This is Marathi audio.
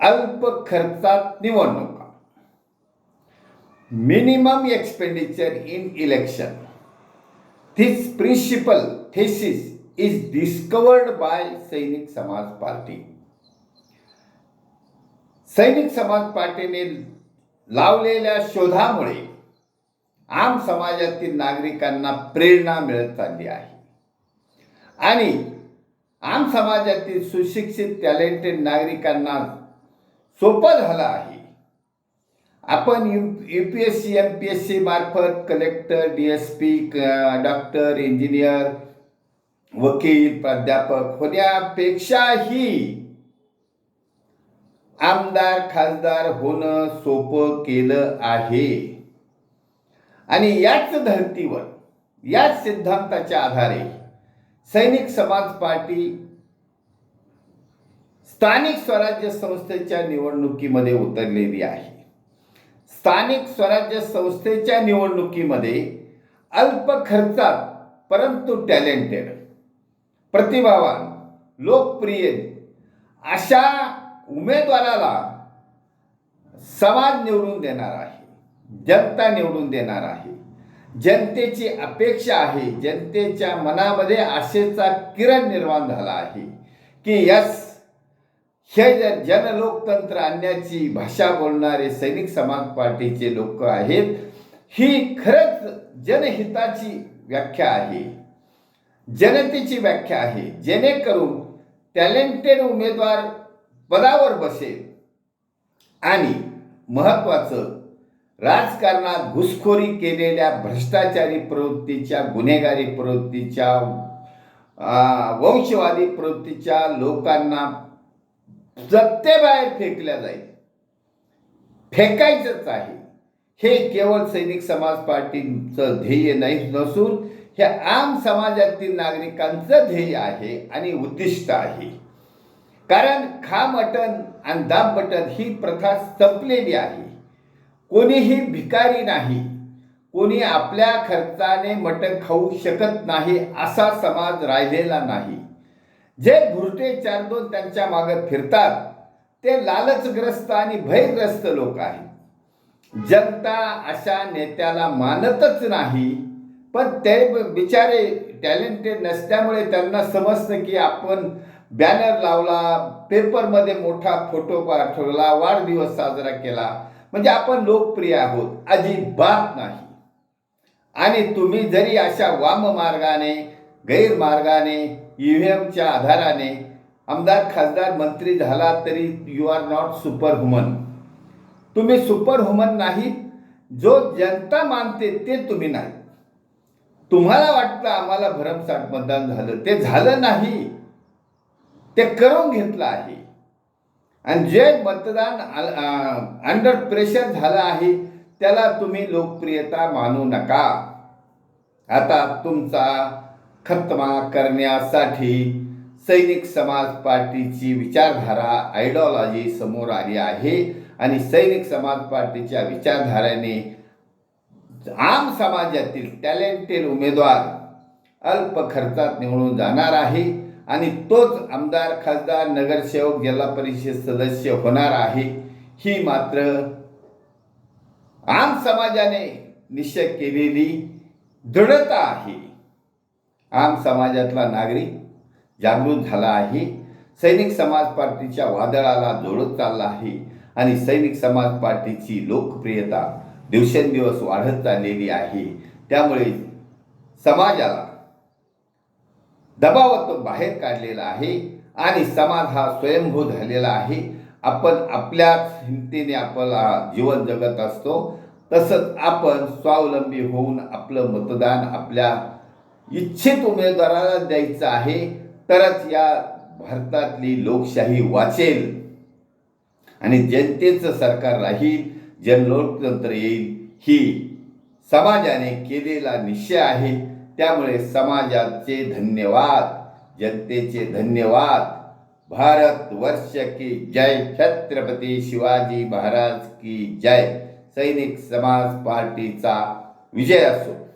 अल्प खर्चात निवडणुका. Minimum expenditure in election this principle thesis is discovered by Sainik Samaj party सैनिक समाज पार्टीने लावलेल्या शोधामुळे आम समाजातील नागरिकांना प्रेरणा मिळत चालली आहे. आणि आम समाजातील सुशिक्षित टॅलेंटेड नागरिकांना सोपं झालं आहे. आपण U U P S C M P S C मार्फत collector D S P doctor engineer वकील प्राध्यापक होण्यापेक्षाही आमदार खासदार होणं सोपं केलं आहे. आणि याच धर्तीवर याच सिद्धांताच्या आधारे सैनिक समाज पार्टी स्थानिक स्वराज्य संस्थेच्या निवडणुकीमध्ये उतरलेली आहे. स्थानिक स्वराज्य संस्थेच्या निवडणुकीमध्ये अल्प खर्चात परंतु टॅलेंटेड प्रतिभावान लोकप्रिय अशा उमेदवाराला समाज निवडून देणार आहे जनता निवडून देणार आहे. जनतेची अपेक्षा आहे जनतेच्या मनामध्ये आशेचा किरण निर्माण झाला आहे की यस हे जनलोकतंत्र आणण्याची भाषा बोलणारे सैनिक समाज पार्टीचे लोक आहेत ही खरंच जनहिताची व्याख्या आहे. जनतेची व्याख्या आहे. जेणेकरून टॅलेंटेड उमेदवार पदावर बसेल. आणि महत्त्वाचं राजकारणात घुसखोरी केलेल्या भ्रष्टाचारी प्रवृत्तीच्या गुन्हेगारी प्रवृत्तीच्या वंशवादी प्रवृत्तीच्या लोकांना जत्तेबाहेर फेकल्या जाईल. फेकायचंच आहे. हे केवळ सैनिक समाज पार्टीचं ध्येय नाही नसून हे आम समाजातील नागरिकांचं ध्येय आहे आणि उद्दिष्ट आहे. कारण खा मटन आणि दाम मटण ही प्रथा संपलेली आहे. कोणीही भिकारी नाही. कोणी आपल्या खर्चाने मटण खाऊ शकत नाही असा समाज राहिलेला नाही. जे भुरटे चार दोन त्यांच्या मागे फिरतात ते लालचग्रस्त आणि भयग्रस्त लोक आहेत. जनता अशा नेत्याला मानतच नाही पण ते बिचारे टॅलेंटेड नसल्यामुळे त्यांना समजतं की आपण बॅनर लावला पेपरमध्ये मोठा फोटो पाठवला वाढदिवस साजरा केला. म्हणजे आपण लोकप्रिय आहोत अजिबात नाही. आणि तुम्ही जरी अशा वाम मार्गाने गैरमार्गाने ई व्ही एमच्या आधाराने आमदार खासदार मंत्री झाला तरी you are not super human तुम्ही सुपर ह्युमन नाही जो जनता मानते ते तुम्ही नाही. तुम्हाला वाटतं आम्हाला भरमसाठ मतदान झालं ते झालं नाही. ते करून घेतलं आहे. आणि जे मतदान अंडर प्रेशर झालं आहे त्याला तुम्ही लोकप्रियता मानू नका. आता तुमचा खतमा करण्यासाठी सैनिक समाज पार्टीची विचारधारा आयडिओलॉजी समोर आली आहे. आणि सैनिक समाज पार्टीच्या विचारधारेने आम समाजातील टॅलेंटेड उमेदवार अल्प खर्चात निवडून जाणार आहे. आणि तोच आमदार खासदार नगरसेवक जिल्हा परिषद सदस्य होणार आहे. ही मात्र आम समाजाने निश्चय केलेली दृढता आहे. आम समाजातला नागरिक जागृत झाला आहे. सैनिक समाज पार्टीच्या वादळाला जोडत चालला आहे आणि सैनिक समाज पार्टीची लोकप्रियता दिवसेंदिवस वाढत चाललेली आहे. त्यामुळे समाजाला दबावातून बाहेर काढलेला आहे आणि समाज हा स्वयंभू झालेला आहे. आपण आपल्याच हिमतीने आपला जीवन जगत असतो. तसंच आपण स्वावलंबी होऊन आपलं मतदान आपल्या इच्छित उमेदवाराला द्यायचं आहे तरच या भारतातली लोकशाही वाचेल. आणि जनतेचं सरकार राहील जनलोकतंत्र येईल ही समाजाने केलेला निश्चय आहे. त्यामुळे समाजाचे धन्यवाद जनतेचे धन्यवाद. भारत वर्ष की जय. छत्रपती शिवाजी महाराज की जय. सैनिक समाज पार्टीचा विजय असो.